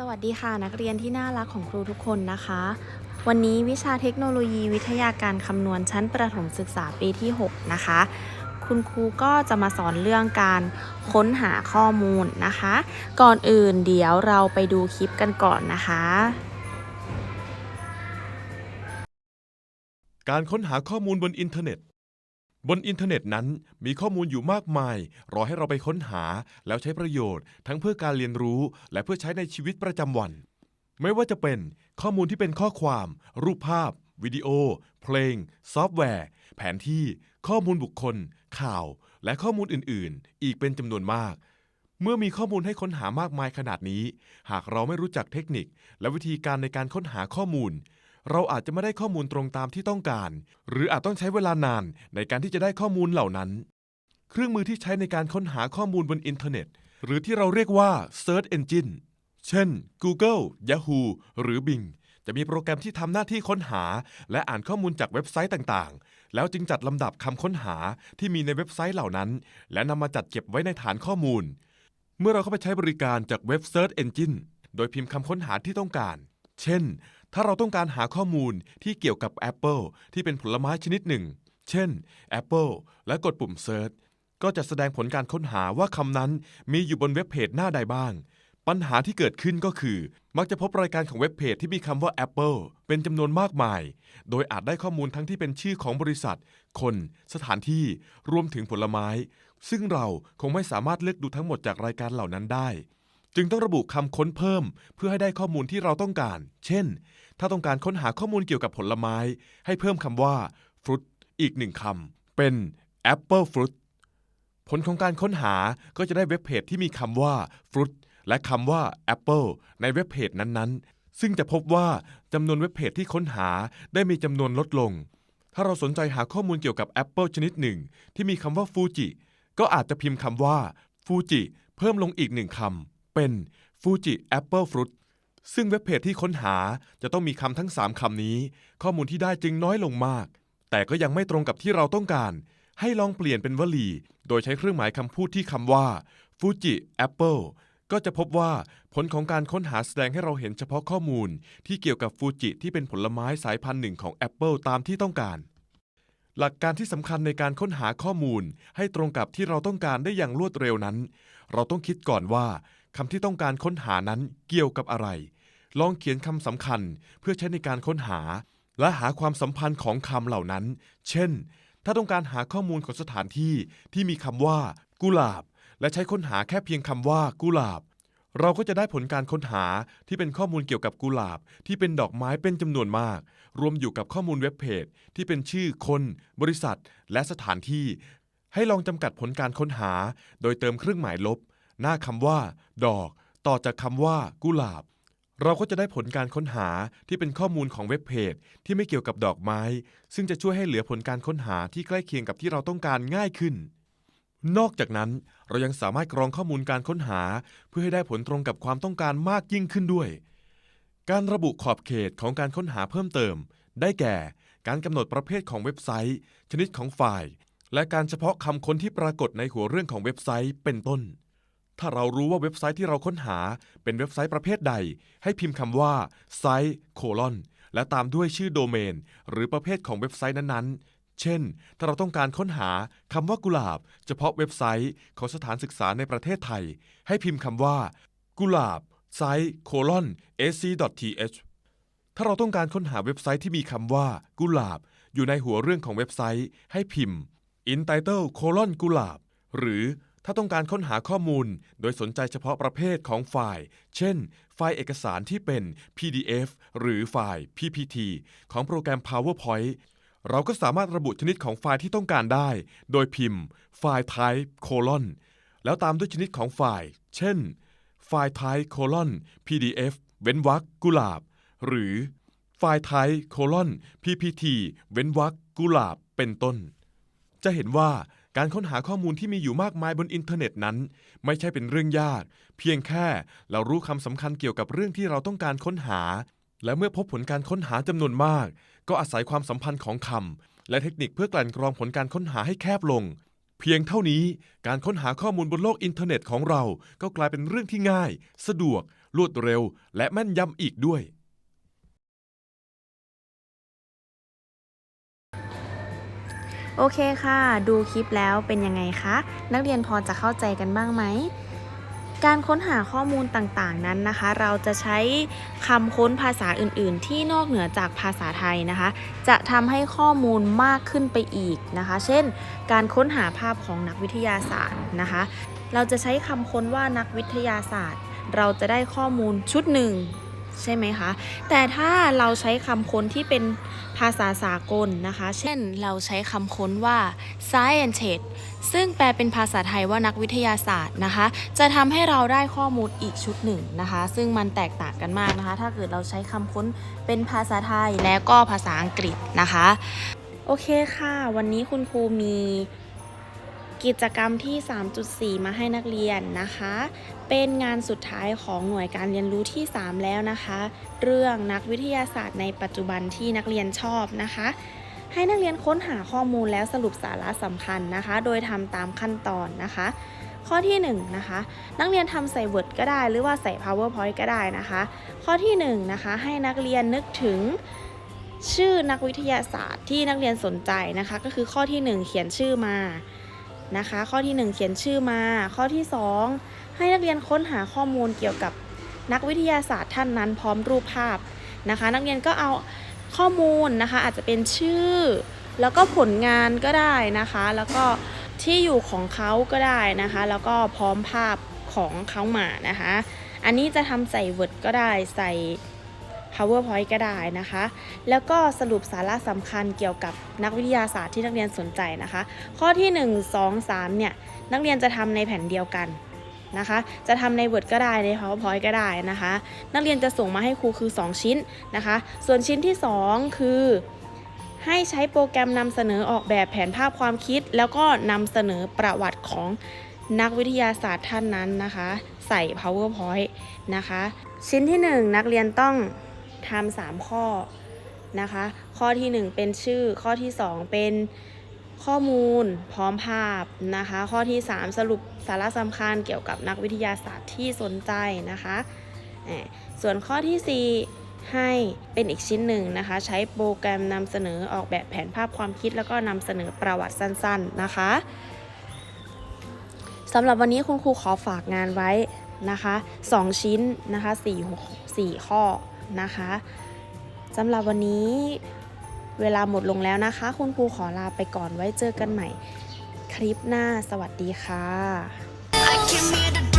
สวัสดีค่ะนักเรียนที่น่ารักของครูทุกคนนะคะ วันนี้วิชาเทคโนโลยีวิทยาการคำนวณชั้นประถมศึกษาปีที่ 6 นะคะ คุณครูก็จะมาสอนเรื่องการค้นหาข้อมูลนะคะ ก่อนอื่นเดี๋ยวเราไปดูคลิปกันก่อนนะคะ การค้นหาข้อมูลบนอินเทอร์เน็ต บนอินเทอร์เน็ตนั้นมีข้อมูลอยู่มากมาย รอให้เราไปค้นหาแล้วใช้ประโยชน์ ทั้งเพื่อการเรียนรู้ และเพื่อใช้ในชีวิตประจำวัน ไม่ว่าจะเป็นข้อมูลที่เป็นข้อความ รูปภาพ วิดีโอ เพลง ซอฟต์แวร์ แผนที่ ข้อมูลบุคคล ข่าว และข้อมูลอื่น ๆ อีกเป็นจำนวนมาก เมื่อมีข้อมูลให้ค้นหามากมายขนาดนี้ หากเราไม่รู้จักเทคนิค และวิธีการในการค้นหาข้อมูล เราอาจจะไม่ได้ข้อมูลตรงตามที่ต้องการ หรืออาจต้องใช้เวลานานในการที่จะได้ข้อมูลเหล่านั้น เครื่องมือที่ใช้ในการค้นหาข้อมูลบนอินเทอร์เน็ต หรือที่เราเรียกว่า Search Engine เช่น Google Yahoo หรือ Bing จะมีโปรแกรมที่ทำหน้าที่ค้นหา และอ่านข้อมูลจากเว็บไซต์ต่างๆ แล้วจึงจัดลำดับคำค้นหาที่มีในเว็บไซต์เหล่านั้น และนำมาจัดเก็บไว้ในฐานข้อมูล เมื่อเราเข้าไปใช้บริการจากเว็บ Search Engine โดยพิมพ์คำค้นหาที่ต้องการ เช่น ถ้าเราต้องการหาข้อมูลที่เกี่ยวกับ Apple ที่เป็นผลไม้ชนิดหนึ่ง เช่น Apple และกดปุ่ม Search ก็จะแสดงผลการค้นหาว่าคำนั้นมีอยู่บนเว็บเพจหน้าใดบ้าง ปัญหาที่เกิดขึ้นก็คือ มักจะพบรายการของเว็บเพจที่มีคำว่า Apple เป็นจำนวนมากมาย โดยอาจได้ข้อมูลทั้งที่เป็นชื่อของบริษัท คน สถานที่ รวมถึงผลไม้ ซึ่งเราคงไม่สามารถเลือกดูทั้งหมดจากรายการเหล่านั้นได้ จึงต้องระบุคำค้นเพิ่ม เพื่อให้ได้ข้อมูลที่เราต้องการ เช่น ถ้าต้องการค้นหาข้อมูลเกี่ยวกับผลไม้ ให้เพิ่มคำว่า fruit อีกหนึ่งคำเป็น apple fruit ผลของการค้นหาก็จะได้เว็บเพจที่มีคำว่า fruit และคำว่า apple ในเว็บเพจนั้นๆ ซึ่งจะพบว่าจำนวนเว็บเพจที่ค้นหาได้มีจำนวนลดลง ถ้าเราสนใจหาข้อมูลเกี่ยวกับ Apple ชนิดหนึ่ง ที่มีคำว่าฟูจิก็อาจจะพิมพ์คำว่าฟูจิเพิ่มลงอีกหนึ่งคำ เป็นฟูจิแอปเปิลฟรุตซึ่งเว็บเพจที่ค้นหาจะต้องมีคำทั้ง 3 คำนี้ ข้อมูลที่ได้จึงน้อยลงมาก แต่ก็ยังไม่ตรงกับที่เราต้องการ ให้ลองเปลี่ยนเป็นวลี โดยใช้เครื่องหมายคำพูดที่คำว่าฟูจิแอปเปิลก็จะพบว่าผลของการค้นหาแสดงให้เราเห็นเฉพาะข้อมูล ที่เกี่ยวกับฟูจิที่เป็นผลไม้สายพันธุ์หนึ่งของแอปเปิลตามที่ต้องการ หลักการที่สำคัญในการค้นหาข้อมูล ให้ตรงกับที่เราต้องการได้อย่างรวดเร็วนั้น เราต้องคิดก่อนว่า คำที่ต้องการค้นหานั้นเกี่ยวกับอะไร ลองเขียนคำสำคัญเพื่อใช้ในการค้นหา และหาความสัมพันธ์ของคำเหล่านั้น เช่น ถ้าต้องการหาข้อมูลของสถานที่ที่มีคำว่า กุหลาบ และใช้ค้นหาแค่เพียงคำว่ากุหลาบ เราก็จะได้ผลการค้นหาที่เป็นข้อมูลเกี่ยวกับกุหลาบ ที่เป็นดอกไม้เป็นจำนวนมาก รวมอยู่กับข้อมูลเว็บเพจที่เป็นชื่อคน บริษัท และสถานที่ ให้ลองจำกัดผลการค้นหา โดยเติมเครื่องหมายลบ หน้าคำว่า ดอก ต่อจากคำว่ากุหลาบ เราก็จะได้ผลการค้นหาที่เป็นข้อมูลของเว็บเพจที่ไม่เกี่ยวกับดอกไม้ ซึ่งจะช่วยให้เหลือผลการค้นหาที่ใกล้เคียงกับที่เราต้องการง่ายขึ้น นอกจากนั้นเรายังสามารถกรองข้อมูลการค้นหา เพื่อให้ได้ผลตรงกับความต้องการมากยิ่งขึ้นด้วย การระบุขอบเขตของการค้นหาเพิ่มเติม ได้แก่ การกำหนดประเภทของเว็บไซต์ ชนิดของไฟล์ และการเฉพาะคำค้นที่ปรากฏในหัวเรื่องของเว็บไซต์เป็นต้น ถ้าเรารู้ว่าเว็บไซต์ที่เราค้นหาเป็นเว็บไซต์ประเภทใด ให้พิมพ์คำว่าไซต์โคลอนและตามด้วยชื่อโดเมน หรือประเภทของเว็บไซต์นั้นๆ เช่น ถ้าเราต้องการค้นหาคำว่ากุหลาบ เฉพาะเว็บไซต์ของสถานศึกษาในประเทศไทย ให้พิมพ์คำว่า กุหลาบไซต์โคลอน ac.th ถ้าเราต้องการค้นหาเว็บไซต์ที่มีคำว่า กุหลาบ อยู่ในหัวเรื่องของเว็บไซต์ ให้พิมพ์ entitle โคลอนกุหลาบ หรือ ถ้าต้องการค้นหาข้อมูล โดยสนใจเฉพาะประเภทของไฟล์ เช่น ไฟล์เอกสารที่เป็น PDF หรือไฟล์ PPT ของโปรแกรม PowerPoint เราก็สามารถระบุชนิดของไฟล์ที่ต้องการได้ โดยพิมพ์ไฟล์ type colon แล้วตามด้วยชนิดของไฟล์ เช่น ไฟล์ type colon PDF เว้นวรรคกุหลาบ หรือไฟล์ type colon PPT เว้นวรรคกุหลาบ เป็นต้น จะเห็นว่า การค้นหาข้อมูลที่มีอยู่มากมายบนอินเทอร์เน็ตนั้น ไม่ใช่เป็นเรื่องยาก เพียงแค่เรารู้คำสำคัญเกี่ยวกับเรื่องที่เราต้องการค้นหา และเมื่อพบผลการค้นหาจำนวนมาก ก็อาศัยความสัมพันธ์ของคำและเทคนิคเพื่อกลั่นกรองผลการค้นหาให้แคบลง เพียงเท่านี้การค้นหาข้อมูลบนโลกอินเทอร์เน็ตของเรา ก็กลายเป็นเรื่องที่ง่าย สะดวก รวดเร็ว และแม่นยำอีกด้วย โอเคค่ะ ดูคลิปแล้วเป็นยังไงคะ นักเรียนพอจะเข้าใจกันบ้างไหม การค้นหาข้อมูลต่างๆนั้นนะคะ เราจะใช้คำค้นภาษาอื่นๆ ที่นอกเหนือจากภาษาไทยนะคะ จะทำให้ข้อมูลมากขึ้นไปอีกนะคะ เช่น การค้นหาภาพของนักวิทยาศาสตร์นะคะ เราจะใช้คำค้นว่านักวิทยาศาสตร์ เราจะได้ข้อมูลชุดหนึ่ง ใช่ไหมคะ แต่ถ้าเราใช้คำค้นที่เป็นภาษาสากลนะคะ เช่นเราใช้คำค้นว่า scientist ซึ่งแปลเป็นภาษาไทยว่านักวิทยาศาสตร์นะคะ จะทำให้เราได้ข้อมูลอีกชุดหนึ่งนะคะ ซึ่งมันแตกต่างกันมากนะคะ ถ้าเกิดเราใช้คำค้นเป็นภาษาไทยแล้วก็ภาษาอังกฤษนะคะ โอเคค่ะ วันนี้คุณครูมี กิจกรรมที่ 3.4 มาให้นักเรียนนะคะ เป็นงานสุดท้ายของหน่วยการเรียนรู้ที่ 3 แล้วนะคะ เรื่องนักวิทยาศาสตร์ในปัจจุบันที่นักเรียนชอบนะคะ ให้นักเรียนค้นหาข้อมูลแล้วสรุปสาระสำคัญนะคะ โดยทำตามขั้นตอนนะคะ ข้อที่1นงนะคะ นักเรียนทำใส่ Word ก็ได้หรือว่าใส่ PowerPoint ก็ได้นะคะ ข้อที่1นงนะคะ ให้นักเรียนนึกถึงชื่อนักวิทยาศาสตร์ที่นักเรียนสนใจนะคะ ก็คือข้อที่ 1 เขียนชื่อมา นะคะ ข้อที่ 1 เขียนชื่อมา ข้อที่ 2 ให้นักเรียนค้นหาข้อมูลเกี่ยวกับนักวิทยาศาสตร์ท่านนั้นพร้อมรูปภาพนะคะ นักเรียนก็เอาข้อมูลนะคะ อาจจะเป็นชื่อ แล้วก็ผลงานก็ได้นะคะ แล้วก็ที่อยู่ของเขาก็ได้นะคะ แล้วก็พร้อมภาพของเขามานะคะ อันนี้จะทำใส่ Word ก็ได้ใส่ PowerPoint ก็ได้นะคะ แล้วก็สรุปสาระสำคัญเกี่ยวกับนักวิทยาศาสตร์ที่นักเรียนสนใจนะคะ ข้อที่ 1 2 3 เนี่ย นักเรียนจะทำในแผ่นเดียวกันนะคะ จะทำใน Word ก็ได้ใน PowerPoint ก็ได้นะคะ นักเรียนจะส่งมาให้ครูคือ 2 ชิ้นนะคะ ส่วนชิ้นที่ 2 คือให้ใช้โปรแกรมนำเสนอออกแบบแผนภาพความคิด แล้วก็นำเสนอประวัติของนักวิทยาศาสตร์ท่านนั้นนะคะ ใส่ PowerPoint นะคะ ชิ้นที่ 1 นักเรียนต้อง ทำสามข้อนะคะ ข้อที่1เป็นชื่อ ข้อที่2เป็นข้อมูลพร้อมภาพนะคะ ข้อที่ 3 สรุปสาระสำคัญเกี่ยวกับนักวิทยาศาสตร์ที่สนใจนะคะ ส่วนข้อทีสี่ 4 ให้เป็นอีกชิ้นหนึ่งนะคะ ใช้โปรแกรมนำเสนอออกแบบแผนภาพความคิด แล้วก็นำเสนอประวัติสั้นๆนะคะสำหรับวันนี้คุณครูขอฝากงานไว้นะคะ 2 ชิ้นนะคะ4หัว4ข้อ นะคะสำหรับวันนี้เวลาหมดลงแล้วนะคะ คุณครูขอลาไปก่อนไว้เจอกันใหม่ คลิปหน้าสวัสดีค่ะ